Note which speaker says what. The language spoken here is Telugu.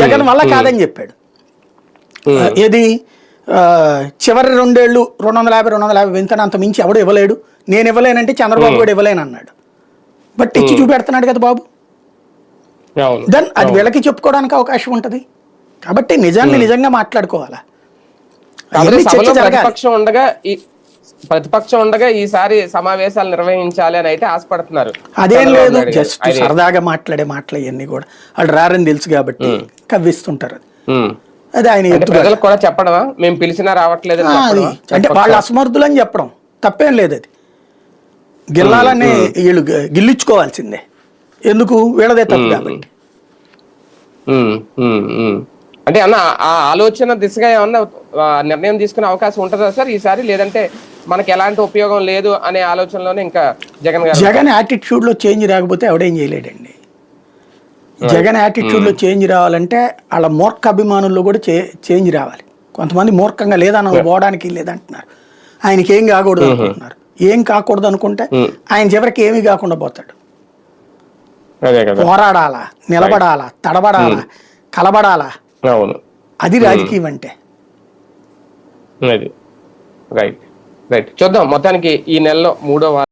Speaker 1: జగన్ వల్ల కాదని చెప్పాడు. ఏది? చివరి రెండేళ్ళు రెండు వందల యాభై రెండు వందల యాభై వింతను అంత మించి ఎవడు ఇవ్వలేడు. నేను ఇవ్వలేనంటే చంద్రబాబు కూడా ఇవ్వలేను అన్నాడు. బట్ ఇచ్చి చూపెడుతున్నాడు కదా బాబు. దెన్ అది వీళ్ళకి చెప్పుకోవడానికి అవకాశం ఉంటది. కాబట్టి నిజాన్ని నిజంగా మాట్లాడుకోవాలా.
Speaker 2: ఉండగా ప్రతిపక్షం ఉండగా ఈసారి సమావేశాలు నిర్వహించాలి అని అయితే ఆశపడుతున్నారు.
Speaker 1: అదేం లేదు. జస్ట్ సరదాగా మాట్లాడే మాటలు ఇవన్నీ కూడా. వాళ్ళు రారని తెలుసు కాబట్టి కవ్విస్తుంటారు అది. ఆయన.
Speaker 2: ప్రజలకు కూడా చెప్పడమా? మేము పిలిచినా రావట్లేదు
Speaker 1: అంటే వాళ్ళు అసమర్థులు అని చెప్పడం. తప్పేం లేదు అది. గిల్లాలని వీళ్ళు గిల్లించుకోవాల్సిందే. ఎందుకు? వీళ్ళదే తప్పు కాబట్టి.
Speaker 2: అంటే అన్న ఆ ఆలోచన దిశగా ఏమన్నా నిర్ణయం తీసుకునే అవకాశం ఉంటుందా సార్? ఈసారి లేదంటే మనకి ఎలాంటి ఉపయోగం లేదు అనే ఆలోచనలోనే ఇంకా జగన్ గారు
Speaker 1: జగన్ యాటిట్యూడ్లో చేంజ్ రాకపోతే ఎవడేం చేయలేడండి. జగన్ యాటిట్యూడ్లో చేంజ్ రావాలంటే వాళ్ళ మూర్ఖ అభిమానుల్లో కూడా చే- చేంజ్ రావాలి. కొంతమంది మూర్ఖంగా లేదన్న పోవడానికి లేదంటున్నారు. ఆయనకి ఏం కాకూడదు అనుకుంటున్నారు. ఏం కాకూడదు అనుకుంటే ఆయన చివరికి ఏమీ కాకుండా పోతాడు. పోరాడాలా నిలబడాలా తడబడాలా కలబడాలా? అది రాజకీయం అంటే.
Speaker 2: రైట్ రైట్ చూద్దాం. మొత్తానికి ఈ నెలలో మూడో వారం